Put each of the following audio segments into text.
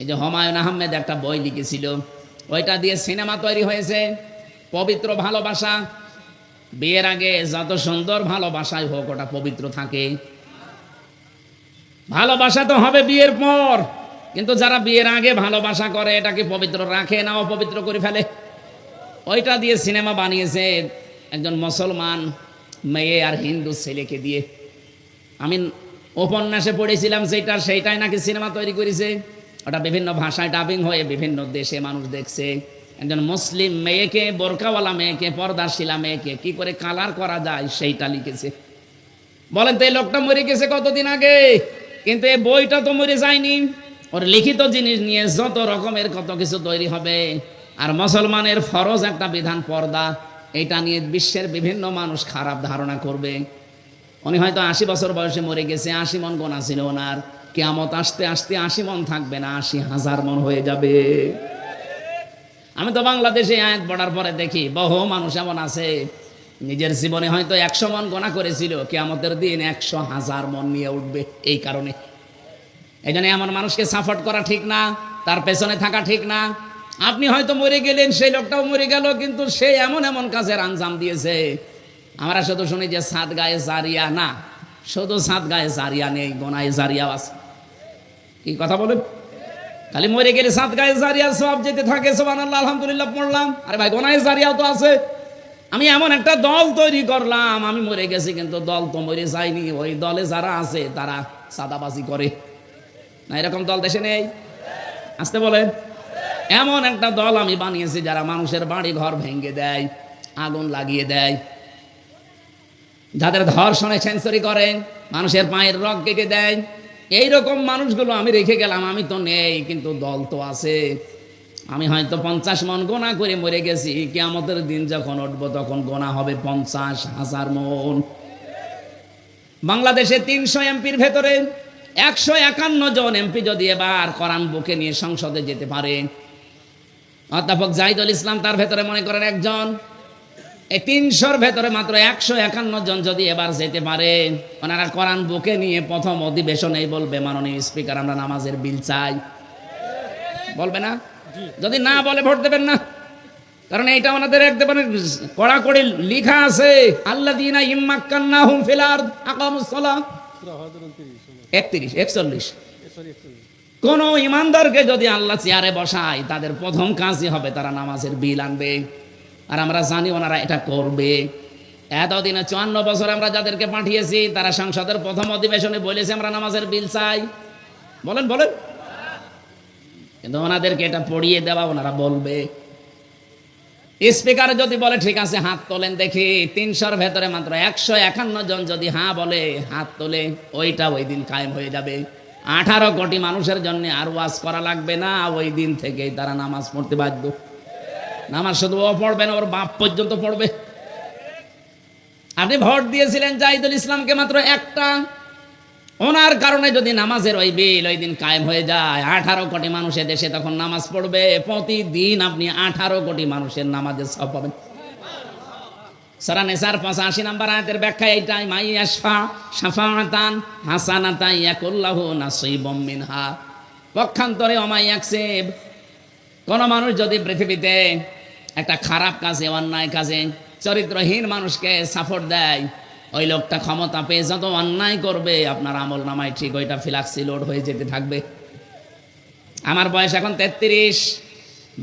এই যে হুমায়ুন আহমেদ একটা বই লিখেছিল। ওইটা দিয়ে সিনেমা তৈরি হয়েছে। পবিত্র ভালোবাসা। বিয়ের আগে যত সুন্দর ভালোবাসাই হোক, ওটা পবিত্র থাকে। ভালোবাসা তো হবে বিয়ের পর। কিন্তু যারা বিয়ের আগে ভালোবাসা করে, এটাকে পবিত্র রাখে না, অপবিত্র করে ফেলে। ওইটা দিয়ে সিনেমা বানিয়েছে একজন মুসলমান মেয়ে আর হিন্দু ছেলেকে দিয়ে। আমি উপন্যাসে পড়েছিলাম সেইটা সেইটাই নাকি সিনেমা তৈরি করেছে। ওটা বিভিন্ন ভাষায় ডাবিং হয়ে বিভিন্ন দেশে মানুষ দেখছে। একজন মুসলিম মেয়েকে, বোরকাওয়ালা মেয়েকে, পর্দাশীলা মেয়েকে কি করে কালার করা যায় সেইটা লিখেছে। বলেন তো, এই লোকটা মরে গেছে কতদিন আগে? কিন্তু এই বইটা তো মরে যায়নি। ওর লিখিত জিনিস নিয়ে যত রকমের কত কিছু তৈরি হবে। আর মুসলমানের ফরজ একটা বিধান পর্দা, এটা নিয়ে বিশ্বের বিভিন্ন মানুষ খারাপ ধারণা করবে। উনি হয়তো আশি বছর বয়সে মরে গেছে, আশি মন গোনা ছিল ওনার। কেয়ামত আসতে আসতে আশি মন থাকবে না, আশি হাজার মন হয়ে যাবে। আমি তো বাংলাদেশে আয়াত পড়ার পরে দেখি বহু মানুষ এমন আছে, নিজের জীবনে হয়তো একশো মন গোনা করেছিল, কেয়ামতের দিন একশো হাজার মন নিয়ে উঠবে এই কারণে। এই জন্য এমন মানুষকে সাপোর্ট করা ঠিক না, তার পেছনে থাকা ঠিক না। আপনি হয়তো মরে গেলেন, সেই লোকটাও মরে গেল, কিন্তু সে এমন এমন কাজের আঞ্জাম দিয়েছে। আমরা শুধু শুনি যে সাত গায়ে জারিয়া, না, শুধু সাত গায়ে জারিয়া নেই, গোনায় জারিয়াও আছে। কি কথা বলেন? খালি মরে গেলে সাত গায়ে জারিয়া সব যেতে থাকে সোবান আল্লাহ আলহামদুলিল্লাহ পড়লাম। আরে ভাই, গোনায় জারিয়াও তো আছে। আমি এমন একটা দল তৈরি করলাম, আমি মরে গেছি কিন্তু দল তো মরে যায়নি। ওই দলে যারা আছে, তারা সাদাবাজি করে। না, এরকম দল দেশে নেই? আসতে বলেন। এমন একটা দল আমি বানিয়েছি, যারা মানুষের বাড়ি ঘর ভেঙে দেয়, আগুন লাগিয়ে দেয়। যাদের ধর্ষণে সেঞ্চুরি করেন, মানুষের পায়ের রক কেটে দেয়। এই রকম মানুষগুলো আমি রেখে গেলাম, আমি তো নেই, কিন্তু দল তো আছে। আমি হয়তো পঞ্চাশ মন গোনা করে মরে গেছি, কেয়ামতের দিন যখন উঠবো তখন গোনা হবে পঞ্চাশ হাজার মন। বাংলাদেশে তিনশো এমপির ভেতরে একশো একান্ন জন এমপি যদি এবার কোরআন বুকে নিয়ে সংসদে যেতে পারে। অধ্যাপক জাহিদুল ইসলাম তার ভেতরে মনে করেন একজন। এই তিনশোর ভেতরে মাত্র একশো একান্ন জন যদি এবার যেতে পারে, ওনারা কোরআন বুকে নিয়ে প্রথম অধিবেশনেই বলবে, মাননীয় স্পিকার, আমরা নামাজের বিল চাই। বলবে না? যদি না বলে ভোট দেবেন না। কারণ এইটা ওনাদের একদম কড়াকড়ি লিখা আছে আল্লাহ দিনা ইম্মাক্কান্না হুম ফিলার আকামুসলা একত্রিশ, একচল্লিশ। কোন ইমানদারকে যদি আল্লাহ চেয়ারে বসায়, তাদের প্রথম কাজই হবে তারা নামাজের বিল আনবে। আর আমরা জানি ওনারা এটা করবে। এতদিনে চুয়ান্ন বছর আমরা যাদেরকে পাঠিয়েছি, তারা সংসদের প্রথম অধিবেশনে বলেছে আমরা নামাজের বিল চাই। বলেন বলেন। কিন্তু ওনাদেরকে এটা পড়িয়ে দেওয়া ওনারা বলবে। স্পিকার যদি বলে, ঠিক আছে, হাত তোলেন দেখি। তিনশোর ভেতরে মাত্র একশো একান্ন জন যদি হ্যাঁ বলে, হাত তোলে, ওইটা ওই দিন কায়েম হয়ে যাবে। আঠারো কোটি মানুষের জন্য আর ওয়াজ করা লাগবে না, ওই দিন থেকেই তারা নামাজ পড়তে বাধ্য। নামাজ শুধু ও পড়বে না, ওর বাপ পর্যন্ত পড়বে। আপনি ভোট দিয়েছিলেন জাহিদুল ইসলামকে মাত্র একটা। ওনার কারণে যদি নামাজের ওই বিল ওই দিন কায়েম হয়ে যায়, আঠারো কোটি মানুষের দেশে তখন নামাজ পড়বে। প্রতিদিন আপনি আঠারো কোটি মানুষের নামাজের সব পাবেন। সারা পঁচাশি নাম্বার আয়াতের ব্যাখ্যা এইটাই, মাই আশফা সাফাতান মিনহা। পক্ষান্তরে কোন মানুষ যদি পৃথিবীতে একটা খারাপ কাজে, অন্যায় কাজে, চরিত্রহীন মানুষকে সাপোর্ট দেয়, ওই লোকটা ক্ষমতা পেয়ে যত অন্যায় করবে, আপনার আমল নামায় ঠিক ওইটা ফিলাক্সি লোড হয়ে যেতে থাকবে। আমার বয়স এখন তেত্রিশ,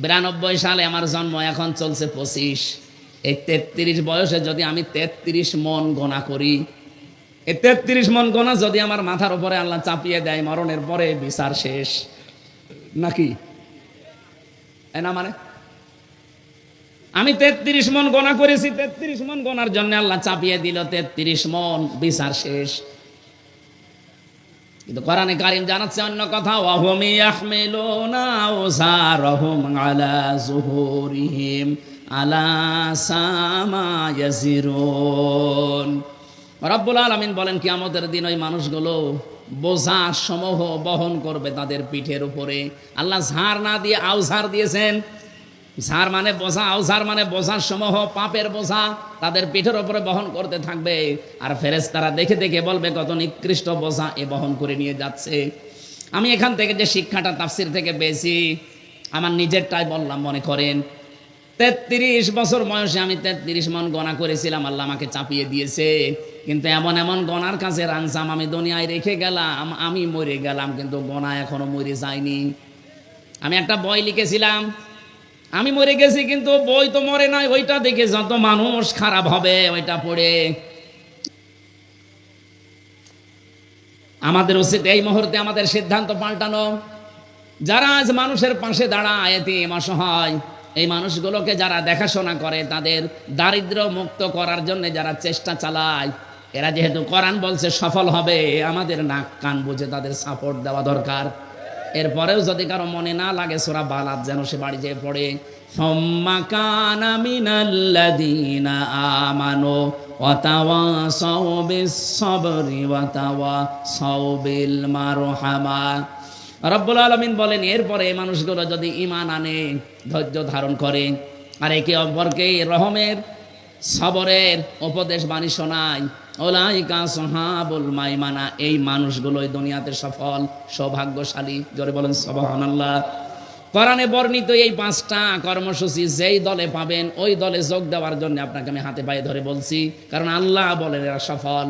বিরানব্বই সালে আমার জন্ম, এখন চলছে পঁচিশ। এই তেত্রিশ বয়সে যদি আমি তেত্রিশ মন গোনা করি, এই তেত্রিশ মন গোনা যদি আমার মাথার উপরে আল্লাহ চাপিয়ে দেয়, মরণের পরে বিচার শেষ। নাকি? না মানে? আমি তেত্রিশ মন গোনা করেছি, তেত্রিশ মন গোনার জন্য আল্লাহ চাপিয়ে দিল, তেত্রিশ মন, বিচার শেষ। কিন্তু কোরআনে কারিম জানাচ্ছে অন্য কথা, ওয়াহুম ইয়াহমিলুনা আওজারহুম আলা যুহুরিহিম আলা সামা ইয়াজিরুন রব্বুল আলামিন বলেন, কিয়ামতের দিন ওই মানুষগুলো বোঝা সমূহ বহন করবে তাদের পিঠের উপরে। আল্লাহ ঝাড় না দিয়ে আউঝার দিয়েছেন। ঝাড় মানে বোঝা আউঝার মানে বোঝার সমূহ, পাপের বোঝা তাদের পিঠের উপরে বহন করতে থাকবে। আর ফেরেস তারা দেখে দেখে বলবে, কত নিকৃষ্ট বোঝা এ বহন করে নিয়ে যাচ্ছে। আমি এখান থেকে যে শিক্ষাটা তাফসির থেকে পেয়েছি, আমার নিজেরটাই বললাম, মনে করেন। তেত্রিশ বছর বয়সে আমি তেত্রিশ মন গণা করেছিলাম, আল্লাহ আমাকে চাপিয়ে দিয়েছে। কিন্তু এমন এমন গনার কাছে রানসাম আমি দুনিয়ায় রেখে গেলাম, আমি মরে গেলাম, কিন্তু গনা এখনও মরে যায়নি। আমি একটা বই লিখেছিলাম, আমি মরে গেছি, কিন্তু বই তো মরে নাই, ওইটা দেখে যত মানুষ খারাপ হবে, ওইটা পড়ে। আমাদের উচিত এই মুহূর্তে আমাদের সিদ্ধান্ত পাল্টানো। যারা আজ মানুষের পাশে দাঁড়ায়, এতিম, অসহায় এই মানুষগুলোকে যারা দেখাশোনা করে, তাদের দারিদ্র মুক্ত করার জন্য যারা চেষ্টা চালায়, এরা যেহেতু কোরআন বলছে সফল হবে, আমাদের নাক কান বুঝে তাদের সাপোর্ট দেওয়া দরকার। এরপরেও যদি কারও মনে না লাগে, সোরা বালাত যেন সে বাড়ি যেয়ে পড়ে সৌবিল মারো হামা অতাওয়া মারোহামা। রব্বুল আলমিন বলেন, এরপরে মানুষগুলো যদি ইমান আনে, ধৈর্য ধারণ করে। আর একে অপরকে রহমের, সবরের উপদেশ বাণী শোনায়। ওলাইকা সোহাবুল মাইমানা, এই মানুষগুলোই দুনিয়াতে সফল, সৌভাগ্যশালী। জোরে বলেন সবহান আল্লাহ কোরআনে বর্ণিত এই পাঁচটা কর্মসূচি যেই দলে পাবেন, ওই দলে যোগ দেওয়ার জন্য আপনাকে আমি হাতে পায়ে ধরে বলছি। কারণ আল্লাহ বলেন, এরা সফল।